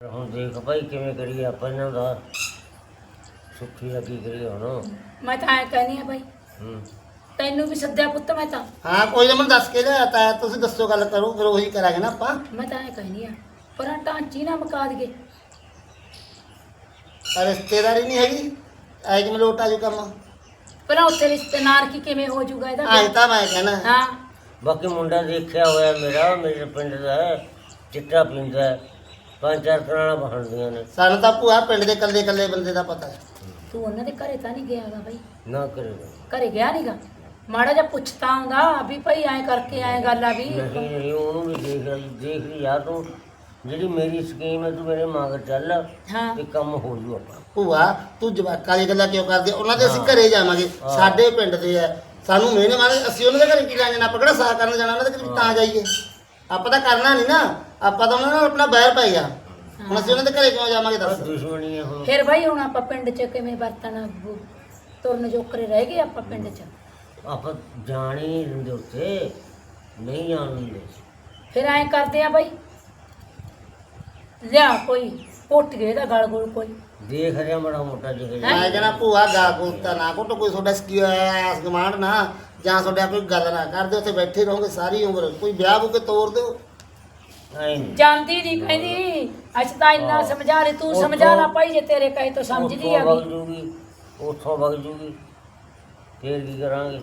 ਹੁਣ ਦੇਖ ਭਾਈ ਕਿਵੇਂ ਕਰੀਏ ਆਪਾਂ ਇਹਨਾਂ ਦਾ। ਸੁੱਖੀ ਦਾ ਕੀ ਕਰੀਏ ਹੁਣ। ਮੈਂ ਤਾਂ ਐ ਕਹਿੰਦੀ ਆ ਬਾਈ ਹੂੰ। ਤੈਨੂੰ ਵੀ ਸੱਦਿਆ ਪੁੱਤ ਮੈਂ ਤਾਂ। ਹਾਂ ਕੋਈ ਨਾ ਮੈਨੂੰ ਦੱਸ ਕੇ ਲਿਆ ਤਾਂ ਤੁਸੀਂ ਦੱਸੋ ਗੱਲ ਕਰੋ ਫਿਰ ਉਹੀ ਕਰਾਂਗੇ ਨਾ ਆਪਾਂ। ਮੈਂ ਤਾਂ ਐ ਕਹਿੰਦੀ ਆ ਪਰ ਆਹ ਢਾਂਚੀ ਨਾ ਮਕਾ ਦਈਏ। ਆਹ ਰਿਸ਼ਤੇਦਾਰੀ ਨਹੀਂ ਹੈਗੀ ਐ ਕਿ ਮਲੋਟ ਆ ਜੂ ਕੰਮ। ਪਰ ਉੱਥੇ ਰਿਸ਼ਤੇਦਾਰ ਕੀ ਕਿਵੇਂ ਹੋ ਜਾਊਗਾ ਇਹਦਾ? ਅੱਜ ਤਾਂ ਮੈਂ ਕਹਿਣਾ। ਹਾਂ। ਬਾਕੀ ਮੁੰਡਾ ਦੇਖਿਆ ਹੋਇਆ ਮੇਰਾ ਮੇਰੇ ਪਿੰਡ ਦਾ ਹੈ, ਚਿੱਟਾ ਪੀਂਦਾ। ਹੈ। ਪੰਜ ਚਾਰ ਕਰਾਣਾ ਬਣਦੀਆਂ ਨੇ। ਸਾਨੂੰ ਤਾਂ ਭੂਆ ਪਿੰਡ ਦੇ ਕੱਲੇ ਕੱਲੇ ਬੰਦੇ ਦਾ ਪਤਾ ਹੈ। ਤੂੰ ਉਹਨਾਂ ਦੇ ਘਰੇ ਤਾਂ ਨਹੀਂ ਗਿਆਗਾ ਬਾਈ। ਨਾ ਕਰੇਗਾ ਘਰੇ ਗਿਆ ਨਹੀਂਗਾ ਮਾੜਾ ਜਿਹਾ ਪੁੱਛਤਾ ਆਉਂਦਾ ਵੀ ਭਾਈ ਐ ਕਰਕੇ ਐ ਗੱਲ ਆ ਵੀ। ਨਹੀਂ ਨਹੀਂ ਉਹਨੂੰ ਵੀ ਦੇਖ ਲਈ ਦੇਖ ਲਈ ਯਾਰ ਤੂੰ। ਜਿਹੜੀ ਮੇਰੀ ਸਕੀਮ ਹੈ ਤੂੰ ਮੇਰੇ ਮਗਰ ਚੱਲ। ਹਾਂ। ਤੇ ਕੰਮ ਹੋ ਜੂ ਆਪਣਾ ਭੂਆ ਤੂੰ ਜਵਾਕਾਂ ਦੀ ਗੱਲਾਂ ਕਿਉਂ ਕਰਦੀ? ਉਹਨਾਂ ਦੇ ਅਸੀਂ। ਘਰੇ ਜਾਵਾਂਗੇ। ਸਾਡੇ ਪਿੰਡ ਦੇ ਆ ਸਾਨੂੰ ਮਿਹਨੇ ਮਾਰੇ ਅਸੀਂ ਉਹਨਾਂ ਦੇ ਘਰੇ ਕੀ ਲੈਣ ਜਾਣਾ? ਆਪਾਂ ਕਿਹੜਾ ਸਾਹ ਕਰਨ ਜਾਣਾ? ਉਹਨਾਂ ਦੇ ਘਰੇ ਵੀ ਤਾਂ ਜਾਈਏ। ਆਪਾਂ ਤਾਂ ਕਰਨਾ ਨਹੀਂ ਨਾ। ਆਪਾਂ ਤਾਂ ਉਹਨਾਂ ਨਾਲ ਆਪਣਾ ਬੈਰ ਪਾਈ ਆ। ਹੁਣ ਅਸੀਂ ਉਹਨਾਂ ਦੇ ਘਰੇ ਕਿਉਂ ਜਾਵਾਂਗੇ ਬਸ ਦੱਸ ਦੁਸ਼ਮਣੀ ਹੈ ਹੁਣ। ਫਿਰ ਬਾਈ ਹੁਣ ਆਪਾਂ ਪਿੰਡ 'ਚ ਕਿਵੇਂ ਵਰਤਣਾ? ਬੂ- ਤੁਰਨ ਜੋਕਰੇ ਰਹਿ ਗਏ ਆਪਾਂ ਪਿੰਡ 'ਚ? ਆਪਾਂ ਜਾਣ ਹੀ ਨਹੀਂ ਦਿੰਦੇ ਉੱਥੇ। ਨਹੀਂ ਜਾਣ ਦਿੰਦੇ ਫਿਰ ਐ ਕਰਦੇ ਆ ਬਾਈ। ਲਿਆ ਕੋਈ ਉੱਟ ਗਏ ਦਾ ਗਲ ਗੁਲ ਕੋਈ। ਦੇਖ ਰਿਹਾ ਬੜਾ ਮੋਟਾ ਜਿਹਾ ਮੈਂ ਕਹਿੰਦਾ ਭੂਆ ਗਾ ਕੋਤਾ ਨਾ ਕੋਟੋ ਕੋਈ ਤੁਹਾਡਾ ਸਕੀ ਆਸ ਗਮਾਂਡ ਨਾ ਜਾਂ ਤੁਹਾਡਾ ਕੋਈ ਗੱਲ ਨਾ ਕਰਦੇ ਉੱਥੇ ਬੈਠੇ ਰਹੋਗੇ ਸਾਰੀ ਉਮਰ। ਕੋਈ ਵਿਆਹ ਬੂ ਕੇ ਤੋੜ ਦਿਓ। ਐਂ ਨੀ। ਜਾਂਦੀ ਨਹੀਂ ਕਹਿੰਦੀ ਅੱਜ ਤਾਂ ਇੰਨਾ। ਸਮਝਾ ਰਹੀ ਤੂੰ ਸਮਝਾ ਲਾ ਭਾਈ ਜੇ ਤੇਰੇ ਕਹੇ ਤੋਂ ਸਮਝਦੀ ਆ ਉੱਥੋਂ ਵਗ ਜੂਗੀ ਉੱਥੋਂ ਵਗ ਜੂਗੀ। ਫੇਰ ਕੀ ਕਰਾਂਗੇ?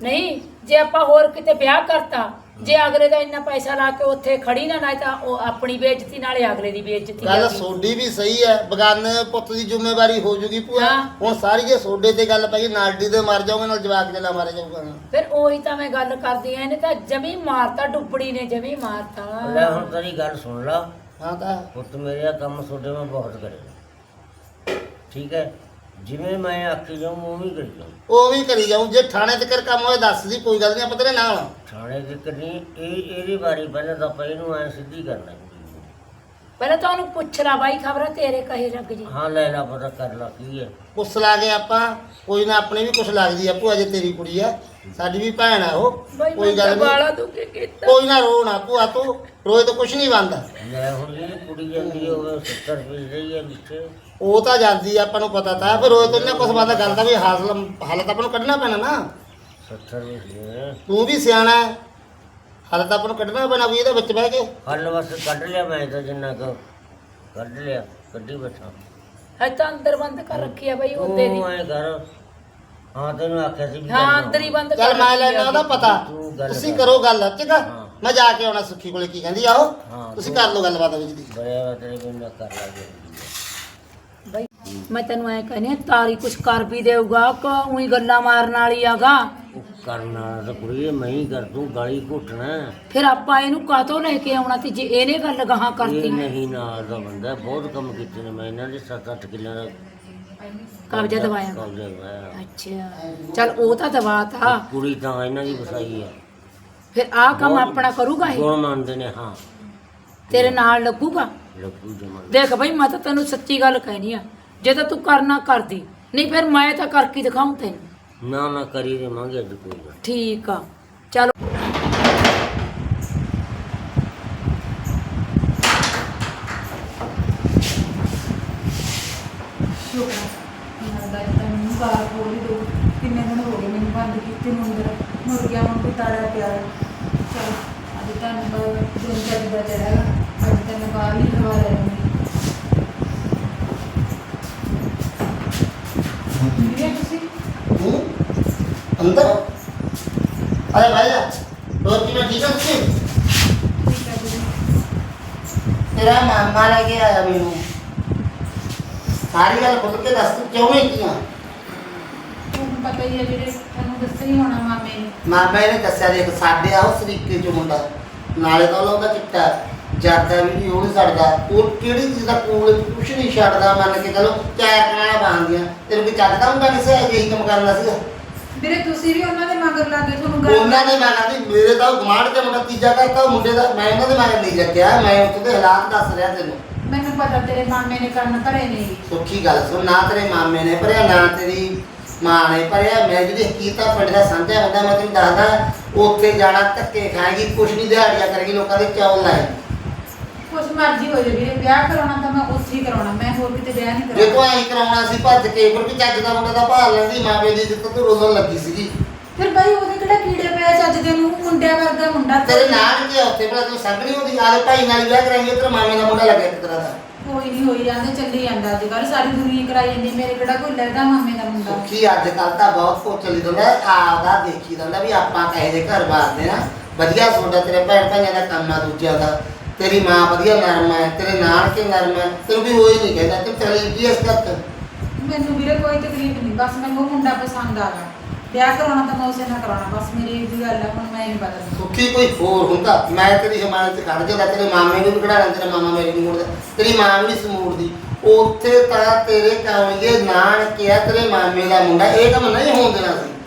ਨਹੀਂ ਜੇ ਆਪਾਂ ਹੋਰ ਕਿਤੇ ਵਿਆਹ ਕਰਤਾ ਜੇ ਅਗਲੇ ਦਾ ਇੰਨਾ ਪੈਸਾ ਲਾ ਕੇ ਉੱਥੇ ਖੜੀ ਨਾ ਨਾ ਤਾਂ ਉਹ ਆਪਣੀ ਬੇਇੱਜ਼ਤੀ ਨਾਲੇ ਅਗਲੇ ਦੀ ਬੇਇੱਜ਼ਤੀ ਗੱਲ। ਸੋਡੀ ਵੀ ਸਹੀ ਹੈ ਬਗਾਨੇ ਪੁੱਤ ਦੀ ਜ਼ਿੰਮੇਵਾਰੀ ਹੋ ਜੂਗੀ ਭੂਆ। ਹਾਂ। ਹੁਣ ਸਾਰੀ ਜੇ ਸੋਡੇ ਤੇ ਗੱਲ ਪਈ ਨਾਲਡੀ ਦੇ ਮਰ ਜਾਓਗੇ ਨਾਲ ਜਵਾਕ ਜਲਾ ਮਾਰੇ ਜਾਊਗਾ। ਫਿਰ ਉਹੀ ਤਾਂ ਮੈਂ ਗੱਲ ਕਰਦੀ ਆ ਇਹਨੇ ਤਾਂ ਜਮੀ ਮਾਰਤਾ ਡੁੱਬੜੀ ਨੇ ਜਮੀ ਲੈ ਮਾਰਤਾ ਹੁਣ ਤੇਰੀ ਗੱਲ ਸੁਣ ਲਾ। ਹਾਂ ਤਾਂ। ਪੁੱਤ ਮੇਰੇ ਆ ਕੰਮ ਤੁਹਾਡੇ ਮੈਂ ਬਹੁਤ ਕਰੇਗਾ ਠੀਕ ਹੈ? ਜਿਵੇਂ ਮੈਂ ਆਖੀ ਜਾਊਂ ਉਵੇਂ ਹੀ ਕਰੀ ਜਾਊਂ। ਉਹ ਵੀ ਕਰੀ ਜਾਊ। ਜੇ ਥਾਣੇ ਤੇ ਕਰ ਕੰਮ ਹੋਏ ਦੱਸ ਦੀ ਕੋਈ ਗੱਲ ਨਹੀਂ ਆਪਾਂ ਤੇਰੇ ਨਾਲ ਆ। ਥਾਣੇ ਦੇ ਕਰਨੀ ਇਹ ਇਹਦੀ ਵਾਰੀ ਪਹਿਲਾਂ ਤਾਂ ਆਪਾਂ ਇਹਨੂੰ ਐ ਸਿੱਧੀ ਕਰਨਾ ਪਹਿਲਾਂ ਤਾਂ ਉਹਨੂੰ ਪੁੱਛ ਲਾ ਬਾਈ ਖਬਰ ਤੇਰੇ ਕਹੇ ਲੱਗ ਜੀ। ਹਾਂ ਲੈ ਲਾ ਪਤਾ ਕਰ ਲਾ ਕੀ ਹੈ। ਕੁਛ ਲਾ ਕੇ ਆਪਾਂ ਕੋਈ ਨਾ ਆਪਣੀ ਵੀ ਕੁਛ ਲੱਗਦੀ ਆ ਭੂਆ ਜੇ ਤੇਰੀ ਕੁੜੀ ਆ ਸਾਡੀ ਵੀ ਭੈਣ ਆ ਉਹ ਬਾਈ ਕੋਈ ਮੈਂ ਗੱਲ ਤਾਂ ਨਹੀਂ। ਬਾਲਾ ਦੁਖੀ ਕੀਤਾ। ਕੋਈ ਨਾ ਰੋ ਨਾ ਭੂਆ ਤੂੰ ਰੋਏ ਤਾਂ ਕੁਛ ਨਹੀਂ ਬਣਦਾ ਲੈ ਹੁਣ ਜਿਹੜੀ ਕੁੜੀ ਜਾਂਦੀ ਹੋਵੇ 70 ਰੁਪਏ ਰਹੀ ਹੈ ਵਿੱਚ। ਉਹ ਤਾਂ ਜਾਂਦੀ ਆ ਆਪਾਂ ਨੂੰ ਪਤਾ ਤਾਂ ਫਿਰ ਰੋਏ ਤੋਂ ਨਾ ਕੁਛ ਬਣਦਾ ਗੱਲ ਦਾ ਵੀ ਹਾਸਲ ਹਾਲ ਤਾਂ ਆਪਾਂ ਨੂੰ ਕੱਢਣਾ ਪੈਣਾ ਨਾ। 70 ਰੁਪਏ ਤੂੰ ਵੀ ਸਿਆਣਾ ਹੈ। ਹਾਲ ਤਾਂ ਆਪਾਂ ਨੂੰ ਕੱਢਣਾ ਪੈਣਾ ਵੀ ਇਹਦੇ ਵਿੱਚ ਬਹਿ ਕੇ। ਹੱਲ ਬਸ ਕੱਢ ਲਿਆ ਮੈਂ ਤਾਂ ਜਿੰਨਾ ਕੁ ਕੱਢ ਲਿਆ ਕੱਢੀ ਬੈਠਾ। ਹੈ ਤਾਂ ਅੰਦਰ ਬੰਦ ਕਰ ਰੱਖੀ ਆ ਬਾਈ ਉਹਦੇ ਦੀ। ਤੂੰ ਐ ਕਰ। ਹਾਂ ਤੈਨੂੰ ਆਖਿਆ ਸੀ ਵੀ ਹਾਂ। ਅੰਦਰ ਹੀ ਬੰਦ ਕਰ ਚੱਲ ਮੈਂ ਲੈਣਾ ਉਹਦਾ ਜੀ। ਪਤਾ। ਤੂੰ ਗੱਲ ਤੁਸੀਂ ਕਰ। ਕਰੋ ਗੱਲ ਠੀਕ ਆ ਹਾਂ। ਮੈਂ ਜਾ ਕੇ ਆਉਣਾ ਸੁੱਖੀ ਕੋਲੇ ਕੀ ਕਹਿੰਦੀ ਆਓ ਹਾਂ, ਤੁਸੀਂ ਕਰ ਲਓ ਗੱਲਬਾਤ ਵਿੱਚ। ਦੀ ਬੜਿਆ ਤੇਰੇ ਬਿੰਦਾ ਕਰ ਲਾਂਗੇ। ਬਾਈ ਮੈਂ ਤੈਨੂੰ ਐ ਕਹਿੰਦੀ ਆ, ਤਾਰੀ ਕੁਛ ਕਰ ਵੀ ਦੇਊਗਾ ਕਿ ਉਹੀ ਗੱਲਾਂ ਮਾਰਨ ਵਾਲੀ ਆਗਾ। ਕਰਨਾ ਤਾਂ ਕੁੜੀਏ ਮੈਂ ਹੀ ਕਰ ਦੂੰ ਗਾਲੀ ਘੁੱਟਣਾ। ਫਿਰ ਆਪਾਂ ਇਹਨੂੰ ਕਾਤੋਂ ਲੈ ਕੇ ਆਉਣਾ ਤੇ ਜੇ ਇਹਨੇ ਗੱਲ ਗਾਹਾਂ ਇਹ ਕਰਤੀ? ਨਹੀਂ ਨਾਲ ਦਾ ਬੰਦਾ ਬਹੁਤ ਕੰਮ ਕੀਤੇ ਨੇ ਮੈਂ ਇਹਨਾਂ ਦੇ 7-8 ਕਿੱਲਿਆਂ ਦਾ ਕਬਜ਼ਾ ਦਵਾਇਆ ਕਬਜ਼ਾ ਅੱਛਾ ਚੱਲ ਉਹ ਤਾਂ ਦਵਾਤਾ ਕੁੜੀ ਤਾਂ ਇਹਨਾਂ ਦੀ ਵਸਾਈ ਹੈ ਫਿਰ ਆਹ ਕੰਮ ਆਪਣਾ ਕਰੂਗਾ ਇਹ? ਗੁਣ ਮੰਨਦੇ ਨੇ ਹਾਂ। ਤੇਰੇ ਨਾਲ ਲੱਗੂਗਾ? ਜਮਨ ਦੇਖ ਬਈ ਮੈਂ ਤਾਂ ਤੈਨੂੰ ਸੱਚੀ ਗੱਲ ਕਹਿਣੀ ਆ ਜੇ ਤਾਂ ਤੂੰ ਕਰਨਾ ਕਰਦੀ ਨਹੀਂ ਫਿਰ ਮੈਂ ਤਾਂ ਕਰਕੇ ਦਿਖਾਉਂ ਤੈਨੂੰ। ਨਾ ਨਾ ਕਰੀ ਦੇ ਮੰਗੇ ਅੱਜ ਕੋਈ ਗੱਲ। ਠੀਕ ਆ ਚਲ ਸ਼ੁਕਰ ਲੱਗਦਾ ਤੈਨੂੰ ਬਾਹਰ ਖੋਲ ਹੀ ਦੋ ਕਿੰਨੇ ਦਿਨ ਹੋ ਗਏ ਮੈਨੂੰ ਬੰਦ ਕੀਤੇ ਨੂੰ ਅੰਦਰ ਮੁਰਗਿਆਂ ਨੂੰ ਵੀ ਤਾੜਾ ਪਿਆ ਹੈ ਚਲ ਅੱਜ ਤਾਂ ਨੰਬਰ ਦਿਨ ਚੱਲਦਾ ਚੜਾਗਾ ਅੱਜ ਤਾਂ ਮੈਂ ਬਾਹਰ ਹੀ ਹਵਾ ਲੈ ਲੂੰਗੀ ਵੀਰੇ ਤੁਸੀਂ ਹੂੰ ਅੰਦਰ ਅਰੇ ਭਾਈ ਜਾ ਹੋਰ ਕਿਵੇਂ ਠੀਕ ਆ ਠੀਕ ਤੇਰਾ ਮਾਮਾ ਲੈ ਕੇ ਆਇਆ ਮੈਨੂੰ। ਸਾਰੀ ਗੱਲ ਖੁੱਲ ਕੇ ਦੱਸ ਤੂੰ ਕਿਉਂ ਨਹੀਂ ਕੀਆਂ ਤੁਹਾਨੂੰ ਪਤਾ ਹੀ ਹੈ ਵੀਰੇ ਤੁਹਾਨੂੰ ਦੱਸਿਆ ਹੀ ਹੋਣਾ ਮਾਮੇ ਨੇ। ਮਾਮਾ ਇਹਨੇ ਦੱਸਿਆ ਦੇਖ ਸਾਡੇ ਆ ਉਸ ਤਰੀਕੇ ਚ ਮੁੰਡਾ ਨਾਲੇ ਤਾਂ ਉਹਦਾ ਚਿੱਟਾ ਜਾਂਦਾ ਵੀ ਨਹੀਂ ਛੱਡਦਾ ਉਹ ਕਿਹੜੀ ਚੀਜ਼ ਦਾ ਕੋਲ ਕੁਛ ਨਹੀਂ ਛੱਡਦਾ ਮੰਨ ਕੇ ਚਲੋ ਚਾਰ ਕਣਾਂ ਬਾਂਦੀਆਂ ਤੈਨੂੰ ਕੋਈ ਚੱਜਦਾ ਹੁੰਦਾ ਕਿਸੇ ਇਹੀ ਕੰਮ ਕਰਨਾ ਸੀਗਾ? ਵੀਰੇ ਤੁਸੀਂ ਵੀ ਉਹਨਾਂ ਦੇ ਮਗਰ ਲੱਗੇ ਤੁਹਾਨੂੰ ਗੱਲ ਉਹਨਾਂ ਨੇ ਮੈਂ ਕਹਿੰਦੀ ਮੇਰੇ ਤਾਂ ਗਮਾਂਡ ਤੇ ਮੁੰਡਾ ਤੀਜਾ ਕਰਤਾ ਉਹ ਮੁੰਡੇ ਦਾ ਮੈਂ ਉਹਨਾਂ ਦੇ ਮਗਰ ਨਹੀਂ ਲੱਗਿਆ ਮੈਂ ਉੱਥੇ ਦੇ ਹਾਲਾਤ ਦੱਸ ਰਿਹਾ ਤੈਨੂੰ। ਮੈਨੂੰ ਪਤਾ ਤੇਰੇ ਮਾਮੇ ਨੇ ਕੰਨ ਭਰੇ ਨੇ। ਸੁੱਖੀ ਗੱਲ ਸੁਣ ਨਾ ਤੇਰੇ ਮਾਮੇ ਨੇ ਭਰਿਆ ਨਾ ਤੇਰੀ ਮਾਂ ਨੇ ਭਰਿਆ। ਮੈਂ ਜਿਹੜੀ ਹਕੀਕਤ ਪਿੰਡ ਦਾ ਸਾਂਝਾ ਬੰਦਾ ਮੈਂ ਤੈਨੂੰ ਦੱਸਦਾ ਉੱਥੇ ਜਾਣਾ ਧੱਕੇ ਖਾਏਗੀ ਕੁਛ ਨਹੀਂ ਦਿਹਾੜੀਆਂ ਕਰੇਗੀ ਲੋਕਾਂ ਦੇ ਚੌਲ ਲਾਏ ਕੁਛ ਮਰਜ਼ੀ ਹੋ ਜਾਵੇ ਵੀਰੇ ਵਿਆਹ ਕਰਾਉਣਾ ਤਾਂ ਮੈਂ ਉੱਥੇ ਹੀ ਕਰਾਉਣਾ ਮੈਂ ਹੋਰ ਕਿਤੇ ਵਿਆਹ ਨਹੀਂ ਜੇ ਤੂੰ ਐਂ ਕਰਾਉਣਾ ਸੀ ਭੱਜ ਕੇ ਫਿਰ ਵੀ ਚੱਜ ਦਾ ਮੁੰਡਾ ਦਾ ਭਾਲ ਲੈਂਦੀ ਮਾਂ ਪਿਓ ਦੀ ਇੱਜ਼ਤ ਤੂੰ ਰੋਲਣ ਲੱਗੀ ਸੀਗੀ। ਫਿਰ ਬਾਈ ਉਹਦੇ ਕਿਹੜਾ ਕੀੜੇ ਪਏ ਚੱਜ ਦੇ ਨੂੰ ਮੁੰਡਿਆਂ ਵਰਗਾ ਮੁੰਡਾ ਤੇਰੇ ਨਾਲ ਕਿ ਉੱਥੇ ਭਲਾ ਤੂੰ ਸੰਗਣੀ ਹੁੰਦੀ ਆਲੇ ਭਾਈ ਨਾਲ ਹੀ ਵਿਆਹ ਕਰਾਂਗੇ ਤੇਰੇ ਮਾਮੇ ਦਾ ਮੁੰਡਾ ਲੱਗਿਆ ਇੱਕ ਤਰ੍ਹਾਂ ਦਾ। ਕੋਈ ਨਹੀਂ ਹੋਈ ਜਾਂਦੇ ਚੱਲੀ ਜਾਂਦਾ ਅੱਜ ਕੱਲ ਸਾਰੀ ਦੁਨੀਆ ਕਰਾਈ ਜਾਂਦੀ ਮੇਰੇ ਕਿਹੜਾ ਕੋਈ ਲੱਗਦਾ ਮਾਮੇ ਦਾ ਮੁੰਡਾ? ਸੁੱਖੀ ਅੱਜ ਕੱਲ ਤਾਂ ਬਹੁਤ ਕੁਝ ਚੱਲੀ ਜਾਂਦਾ ਆਪਦਾ ਦੇਖੀ ਜਾਂਦਾ ਵੀ ਆਪਾਂ ਕਹੇ ਦੇ ਘਰ ਬਾਰਦੇ ਨਾ ਵਧੀਆ ਤੁਹਾਡਾ ਤੇਰੇ ਭੈਣ ਭਾਈਆਂ ਦਾ ਕੰਮ ਆ ਦੂਜਿਆਂ ਦਾ। ਤੇਰੀ ਮਾਂ ਵਧੀਆ ਨਰਮ ਹੈ ਤੇਰੇ ਨਾਨਕੇ ਨਰਮ ਹੈ? ਤੈਨੂੰ ਵੀ ਹੋਈ ਨਹੀਂ ਕਹਿੰਦਾ ਤੂੰ ਚਲੀ ਕੀ ਇਸ ਚ। ਮੈਨੂੰ ਵੀਰੇ ਕੋਈ ਤਕਲੀਫ ਨਹੀਂ ਬਸ ਮੈਨੂੰ ਉਹ ਮੁੰਡਾ ਪਸੰਦ ਆ ਗਿਆ। ਵਿਆਹ ਕਰਾਉਣਾ ਤਾਂ ਮੈਂ ਉਸੇ ਨਾਲ ਕਰਾਉਣਾ ਬਸ ਮੇਰੀ ਦੀ ਗੱਲ ਹੈ ਹੁਣ ਮੈਂ ਨਹੀਂ ਬਦਲਦੀ ਸੁੱਖੀ ਕੋਈ ਹੋਰ ਹੁੰਦਾ? ਮੈਂ ਤੇਰੀ ਹਮਾਇਤ ਖੜ ਜਾਂਦਾ ਤੇਰੇ ਮਾਮੇ ਨੂੰ ਵੀ ਖੜਾ ਲੈਂਦਾ ਤੇਰਾ ਮਾਮਾ ਮੇਰੇ ਨੂੰ ਮੋੜਦਾ। ਤੇਰੀ ਮਾਂ ਵੀ ਸਮੂੜਦੀ। ਉੱਥੇ ਤਾਂ ਤੇਰੇ ਕਾਮਲੀਏ ਨਾਨਕੇ ਆ ਤੇਰੇ ਮਾਮੇ ਦਾ ਮੁੰਡਾ ਇਹ ਕੰਮ ਨਹੀਂ ਹੋਣ ਦੇਣਾ ਸੀ।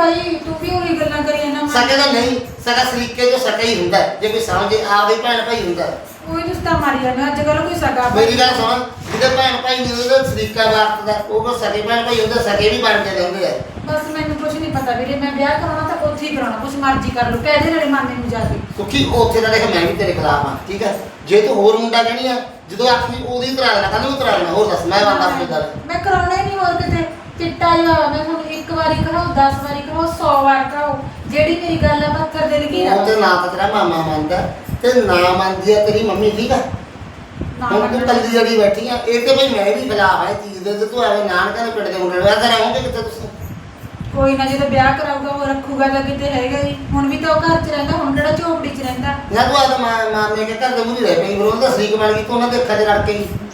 ਦਾ ਤਾਂ ਵੀ ਉਹੀ ਗੱਲਾਂ ਕਰੀ ਜਾਂਦਾ ਸਕੇ ਤਾਂ ਨਹੀਂ ਸਗਾ ਸਰੀਕੇ ਜੋ ਸਕਾ ਹੀ ਹੁੰਦਾ ਹੈ। ਜੇ ਕੋਈ ਸਮਝੇ ਆਪਦੇ ਭੈਣ ਭਾਈ ਹੁੰਦਾ ਹੈ। ਕੋਈ ਰਿਸ਼ਤਾ ਮਾਰੀ ਜਾਂਦਾ ਅੱਜ ਕੱਲ ਕੋਈ ਸਗਾ ਮੇਰੀ ਗੱਲ ਸੁਣ ਜਿਹਦੇ ਭੈਣ ਭਾਈ ਨਹੀਂ ਉਹਦਾ ਸਰੀਕਾ ਵਰਤਦਾ ਉਹ ਕੋ ਸਕੇ ਭੈਣ ਭਾਈ ਹੁੰਦਾ ਸਕੇ ਵੀ ਬਣ ਕੇ ਰਹਿੰਦੇ ਆ। ਬਸ ਮੈਨੂੰ ਕੁਝ ਨਹੀਂ ਪਤਾ ਵੀਰੇ ਮੈਂ ਵਿਆਹ ਕਰਾਉਣਾ ਤਾਂ ਉੱਥੇ ਹੀ ਕਰਾਉਣਾ ਕੁਝ ਮਰਜ਼ੀ ਕਰ ਲਓ ਕਹਿ ਦੇ ਨਾਲੇ ਮਾਮੇ ਨੂੰ ਜਾ ਕੇ। ਕਿਉਂਕਿ ਉੱਥੇ ਦਾ ਦੇਖ ਮੈਂ ਵੀ ਤੇਰੇ ਖਿਲਾਫ ਆ ਠੀਕ ਹੈ? ਜੇ ਤੂੰ ਹੋਰ ਮੁੰਡਾ ਕਹਿਣੀ ਆ ਜਦੋਂ ਆਖੀ ਉਹਦੀ ਤਰਾ ਦੇਣਾ ਕੱਲ ਨੂੰ ਤਰਾ ਦੇਣਾ ਹੋਰ ਦੱਸ ਮੈਂ ਬੰਦਾ ਆਪਣੀ ਗੱਲ ਮੈਂ ਕਰਾਉਣਾ ਹੀ ਨਹੀਂ ਹੋਰ ਕਿਤੇ। ਚਿੱਟਾ ਹੀ ਹੋਇਆ ਮੈਂ ਹੁਣ ਇੱਕ ਵਾਰੀ ਕਰਾਓ 10 ਵਾਰੀ ਕਰਾਓ 100 ਵਾਰ ਕਰਾਓ ਜਿਹੜੀ ਮੇਰੀ ਗੱਲ ਆ ਪੱਥਰ ਦੇ ਲਗੀ ਉਹ ਤੇ ਨਾ ਤਾਂ ਤੇਰਾ ਮਾਮਾ ਮੰਨਦਾ। ਤੇ ਨਾ ਮੰਨਦੀ ਆ ਤੇਰੀ ਮੰਮੀ ਠੀਕ ਆ? ਹੁਣ ਤੂੰ ਕੱਲੀ ਜਿਹੜੀ ਬੈਠੀ ਆ ਇਹ ਤੇ ਬਈ ਮੈਂ ਵੀ ਆ ਇਹ ਚੀਜ਼ ਦੇ ਤੇ ਤੂੰ ਐਵੇਂ ਨਾਨਕਾ ਦੇ ਪਿੰਡ ਦੇ ਮੁੰਡੇ ਨੂੰ ਵਿਆਹ ਕਰਾਉਂਗੇ ਕਿੱਥੇ ਤੁਸੀਂ? ਕੋਈ ਨਾ ਜਦੋਂ ਵਿਆਹ ਕਰਾਊਗਾ ਉਹ ਰੱਖੂਗਾ ਤਾਂ ਕਿਤੇ ਹੈਗਾ ਹੀ। ਹੁਣ ਵੀ ਤਾਂ ਉਹ ਘਰ 'ਚ ਰਹਿੰਦਾ ਹੁਣ ਕਿਹੜਾ ਝੋਪੜੀ 'ਚ ਰਹਿੰਦਾ? ਨਾ ਤੂੰ ਆਦਾ ਮਾਮੇ ਕੇ ਘਰ ਦੇ ਮੂਹਰੇ ਰਹਿ ਪਈ ਬਰੋਂ ਦਾ ਸਰੀਕ ਬਣ ਗਈ ਤੂੰ ਉਹਨਾਂ ਦੇ ਅੱਖਾਂ 'ਚ ਰੜ ਕੇ ਅਹ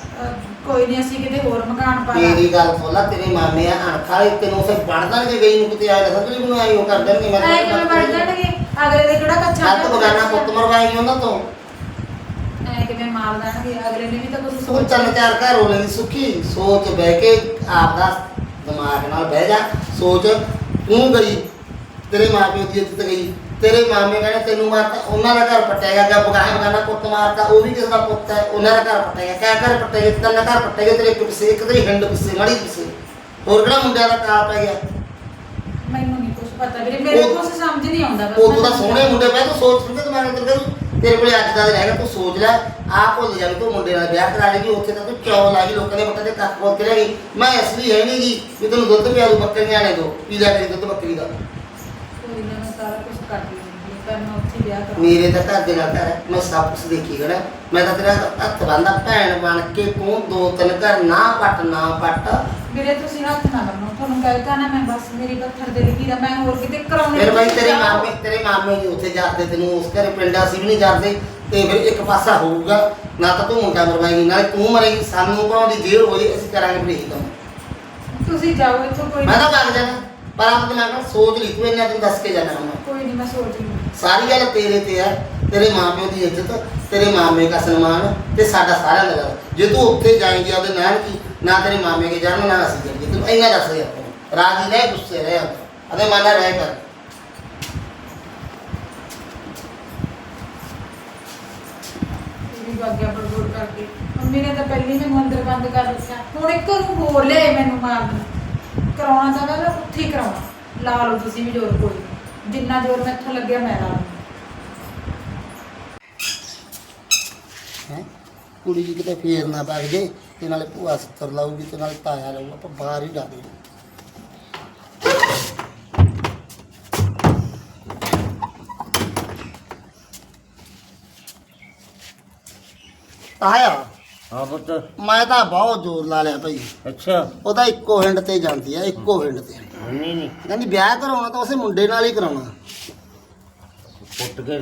ਕੋਈ ਨਹੀਂ ਅਸੀਂ ਕਿਤੇ ਹੋਰ ਮਕਾਨ ਪਾ ਲਾਂਗੇ ਮੇਰੀ ਗੱਲ ਸੁਣ ਲੈ ਤੇਰੇ ਮਾਮੇ ਆ ਅਣਖ ਵਾਲੇ ਤੈਨੂੰ ਉਸੇ ਪੜਦਾ ਜੇ ਗਈ ਨੂੰ ਕਿਤੇ ਆਇਆ ਸਮਝ ਨਹੀਂ ਬਣਾਈ ਉਹ ਕਰ ਦੇਣਗੇ ਮੈਂ ਐ ਕਿਵੇਂ ਬਣ ਜਾਣਗੇ? ਅਗਲੇ ਦੇ ਕਿਹੜਾ ਕੱਚਾ ਹੱਥ ਬਗਾਨਾ ਪੁੱਤ ਮਰਵਾਏਗੀ ਉਹਨਾਂ ਤੋਂ। ਐ ਕਿਵੇਂ ਮਾਰ ਦੇਣਗੇ? ਅਗਲੇ ਨੇ ਵੀ ਤਾਂ ਕੁਝ ਤੂੰ ਸੋਚ ਚੱਲ ਚਾਰ ਘਰ ਹੋਣੇ ਦੀ ਸੁਖੀ ਸੋਚ ਬਹਿ ਕੇ ਆਪਦਾ ਦਿਮਾਗ ਨਾਲ ਬਹਿ ਜਾ ਸੋਚ ਤੂੰ ਗਈ ਤੇਰੇ ਮਾਪਿਓ ਦੀ ਇੱਜ਼ਤ ਗਈ। ਤੇਰੇ ਮਾਮੇ ਕਹਿੰਦੇ ਤੈਨੂੰ ਮਾਰਤਾ ਉਹਨਾਂ ਦਾ ਘਰ ਪੱਟੇਗਾ ਜਾਂ ਬਗਾਨਾ ਬਗਾਨਾ ਪੁੱਤ ਮਾਰਤਾ ਉਹ ਵੀ ਕਿਸੇ ਦਾ ਪੁੱਤ ਹੈ ਉਹਨਾਂ ਦਾ ਘਰ ਪੱਟੇਗਾ ਕਿਆ ਘਰ ਪੱਟੇਗਾ ਤਿੰਨ ਘਰ ਪੱਟੇਗਾ ਤੇਰੇ ਇੱਕ ਪਿੱਛੇ ਇੱਕ ਤੇਰੀ ਹਿੰਡ ਪਿੱਛੇ ਮੜੀ ਪਿੱਛੇ। ਹੋਰ ਕਿਹੜਾ ਮੁੰਡਿਆਂ ਦਾ ਕਾਲ ਪੈ ਗਿਆ? ਮੈਨੂੰ ਨਹੀਂ ਕੁਝ ਪਤਾ ਵੀਰੇ ਮੇਰੇ ਉਹ- ਕੁਝ ਸਮਝ ਨਹੀਂ ਆਉਂਦਾ ਬਸ ਉਹ ਤੂੰ ਮੈਂ ਤਾਂ ਸੋਹਣੇ ਮੁੰਡੇ ਪੈ ਤੂੰ ਸੋਚ ਸਮਝ ਦਿਮਾਗ ਅੰਦਰ ਕਰ ਤੇਰੇ ਕੋਲੇ ਅੱਜ ਦਾ ਦਿਨ ਹੈਗਾ ਤੂੰ ਸੋਚ ਲੈ ਆਹ ਭੁੱਲ ਜਾ ਵੀ ਤੂੰ ਮੁੰਡੇ ਨਾਲ ਵਿਆਹ ਕਰਾ ਲੇਗੀ ਉੱਥੇ ਤਾਂ ਤੂੰ ਚੌਲ ਲਾ ਗਈ ਲੋਕਾਂ ਦੇ ਮੱਥੇ ਤੇ ਕੱਖ ਬੋਲ ਕੇ ਲੈ ਗਈ। ਮੈਂ ਅਸਲੀ ਹੈ ਨਹੀਂ ਜੀ ਵੀ ਤੈਨੂੰ ਦੁੱਧ ਪਿਆ ਦੂ ਬੱਕਰੀਆਂ ਨੇ ਦੋ ਪੀ ਲੈ ਕੇ ਦੁੱਧ ਬੱਕਰੀ ਦਾ ਕੋਈ ਨਾ ਮੈਂ ਸਾਰਾ ਕੁਝ ਕਰ ਲੂੰਗੀ ਪਰ ਮੈਂ ਉੱਥੇ ਵਿਆਹ ਕਰਾਂ ਮੇਰੇ ਤਾਂ ਘਰ ਦੇ ਨਾਲ ਘਰ ਹੈ ਮੈਂ ਸਭ ਕੁਝ ਦੇਖੀ ਖੜਾ ਮੈਂ ਤਾਂ ਤੇਰਾ ਹੱਥ ਬੰਦਾ ਭੈਣ ਬਣ ਕੇ ਤੂੰ ਦੋ ਤਿੰਨ ਘਰ ਨਾ ਪੱਟ ਨਾ ਪੱਟ ਵੀਰੇ ਤੁਸੀਂ ਹੱਥ ਨਾ ਲਾਉਣਾ ਤੁਹਾਨੂੰ ਕਹਿਤਾ ਨਾ ਮੈਂ ਬਸ ਮੇਰੀ ਪੱਥਰ ਦੇ ਲਗੀ ਦਾ ਮੈਂ ਹੋਰ ਕਿਤੇ ਕਰਾਉਣੀ ਫਿਰ ਬਾਈ ਤੇਰੇ। ਮਾਮੇ ਤੇਰੇ ਮਾਮੇ ਜੀ ਉੱਥੇ ਜਾਂਦੇ ਤੈਨੂੰ ਉਸ ਘਰੇ ਪਿੰਡ ਅਸੀਂ ਵੀ ਨਹੀਂ ਜਾਂਦੇ ਤੇ ਫਿਰ ਇੱਕ ਪਾਸਾ ਹੋਊਗਾ ਨਾ ਤਾਂ ਤੂੰ ਮੁੰਡਾ ਮਰਵਾਏਗੀ ਨਾ ਤੂੰ ਮਰੇਗੀ ਸਾਨੂੰ ਭਾਵੇਂ ਦੀ ਜੇਲ੍ਹ ਹੋ ਜੇ ਅਸੀਂ ਕਰਾਂਗੇ ਫਿਰ ਇਹੀ ਕੰਮ। ਤੁਸੀਂ ਜਾਓ ਇੱਥੋਂ ਕੋਈ ਮੈਂ ਤਾਂ ਭਾਗ ਜਾਣਾ ਪਰ ਆਪ ਦਿਮਾਗ ਨਾਲ ਸੋਚ ਲਈ ਤੂੰ ਇਹਨਾਂ ਤੈਨੂੰ ਦੱਸ ਕੇ ਜਾਣਾ। ਹੁਣ ਕੋਈ ਨਹੀਂ ਮੈਂ ਸੋਚ ਲਈ ਸਾਰੀ ਗੱਲ ਤੇਰੇ ਤੇ ਹੈ, ਤੇਰੇ ਮਾਪਿਓ ਦੀ ਇੱਜ਼ਤ, ਤੇਰੇ ਮਾਮੇ ਦਾ ਸਨਮਾਨ ਤੇ ਸਾਡਾ ਸਾਰਿਆਂ ਦਾ ਜੇ ਤੂੰ ਉੱਥੇ ਜਾਏਂਗੀ ਆਪਦੇ ਨਾਲ ਕੀ ਨਾ ਤੇਰੇ ਮਾਮੇ ਕੇ ਜਾਣ ਨਾ ਅਸੀਂ ਜਾਈਏ ਤੈਨੂੰ ਇੰਨਾ ਦੱਸ ਰਿਹਾ ਆਪਾਂ ਰਾਜੀ ਰਹਿ, ਗੁੱਸੇ ਰਹਿ ਅਦੇ ਮਨਾ ਰਹਿ ਕਰ। ਪੂਰੀ ਬਾਗਿਆ ਬੜਬੜ ਕਰਕੇ। ਮੰਮੀ ਨੇ ਤਾਂ ਪਹਿਲੀ ਮੈਨੂੰ ਅੰਦਰ ਬੰਦ ਕਰ ਰੱਖਿਆ ਹੁਣ ਇੱਕ ਨੂੰ ਹੋਰ ਲਿਆਏ ਮੈਨੂੰ ਮਾਰਨ ਕਰਾਉਣਾ ਤਾਂ ਮੈਂ ਉੱਥੇ ਹੀ ਕਰਾਉਣਾ। ਲਾ ਲਓ ਤੁਸੀਂ ਵੀ ਜ਼ੋਰ ਕੋਈ। ਜਿੰਨਾ ਜ਼ੋਰ ਮੈਥੋਂ ਲੱਗਿਆ ਮੈਂ ਲਾ ਲੂੰ ਹੈਂ? ਕੁੜੀ ਜੀ ਕਿਤੇ ਫੇਰ ਨਾ ਵਗ ਜੇ ਤੇ ਨਾਲੇ ਭੂਆ ਸੱਤਰ ਲਾਊਗੀ ਤੇ ਨਾਲੇ ਤਾਇਆ ਲਾਊਗਾ ਆਪਾਂ ਬਾਹਰ ਹੀ ਡਾਦੇ ਤਾਇਆ ਹਾਂ ਪੁੱਤ। ਮੈਂ ਤਾਂ ਬਹੁਤ ਜ਼ੋਰ ਲਾ ਲਿਆ ਭਾਈ। ਅੱਛਾ। ਉਹਦਾ ਇੱਕੋ ਹਿੰਡ ਤੇ ਜਾਂਦੀ ਆ ਇੱਕੋ ਹਿੰਡ ਤੇ। ਨਹੀਂ ਨਹੀਂ। ਕਹਿੰਦੀ ਵਿਆਹ ਕਰਾਉਣਾ ਤਾਂ ਉਸੇ ਮੁੰਡੇ ਨਾਲ ਹੀ ਕਰਾਉਣਾ। ਪੁੱਟ ਕੇ।